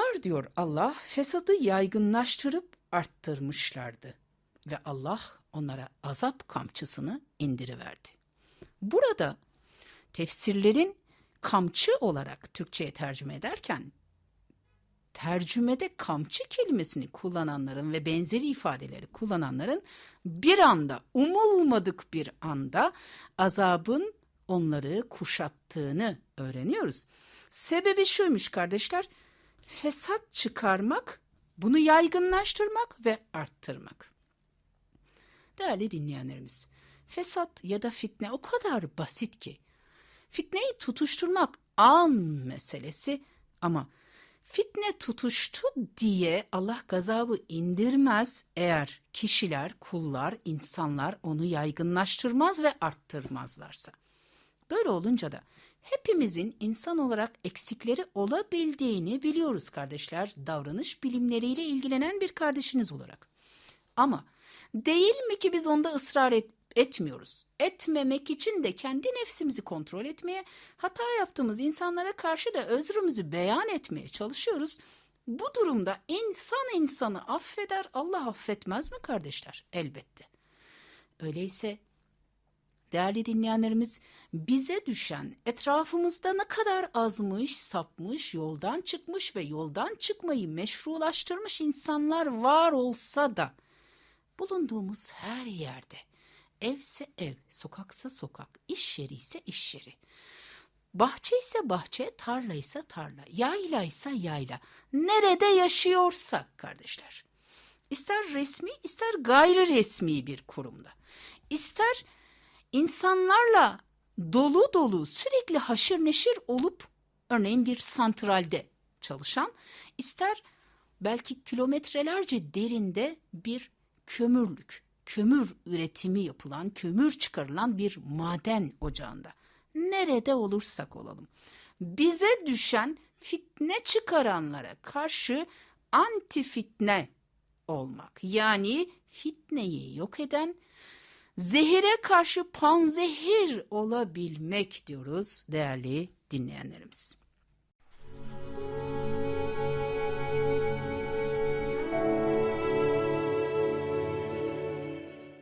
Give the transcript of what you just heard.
Onlar diyor Allah fesadı yaygınlaştırıp arttırmışlardı ve Allah onlara azap kamçısını indiriverdi. Burada tefsirlerin kamçı olarak Türkçe'ye tercüme ederken tercümede kamçı kelimesini kullananların ve benzeri ifadeleri kullananların bir anda umulmadık bir anda azabın onları kuşattığını öğreniyoruz. Sebebi şuymuş kardeşler fesat çıkarmak, bunu yaygınlaştırmak ve arttırmak. Değerli dinleyenlerimiz, fesat ya da fitne o kadar basit ki. Fitneyi tutuşturmak an meselesi ama fitne tutuştu diye Allah gazabı indirmez eğer kişiler, kullar, insanlar onu yaygınlaştırmaz ve arttırmazlarsa. Böyle olunca da hepimizin insan olarak eksikleri olabildiğini biliyoruz kardeşler. Davranış bilimleriyle ilgilenen bir kardeşiniz olarak. Ama değil mi ki biz onda ısrar et, etmiyoruz. Etmemek için de kendi nefsimizi kontrol etmeye, hata yaptığımız insanlara karşı da özrümüzü beyan etmeye çalışıyoruz. Bu durumda insan insanı affeder, Allah affetmez mi kardeşler? Elbette. Öyleyse Değerli dinleyenlerimiz, bize düşen etrafımızda ne kadar azmış, sapmış, yoldan çıkmış ve yoldan çıkmayı meşrulaştırmış insanlar var olsa da bulunduğumuz her yerde evse ev, sokaksa sokak, iş yeri ise iş yeri. Bahçe ise bahçe, tarla ise tarla, yayla ise yayla. Nerede yaşıyorsak kardeşler. İster resmi ister gayri resmi bir kurumda. İster insanlarla dolu dolu sürekli haşır neşir olup örneğin bir santralde çalışan ister belki kilometrelerce derinde bir kömürlük, kömür üretimi yapılan, kömür çıkarılan bir maden ocağında. Nerede olursak olalım. Bize düşen fitne çıkaranlara karşı anti fitne olmak. Yani fitneyi yok eden, zehire karşı panzehir olabilmek diyoruz değerli dinleyenlerimiz.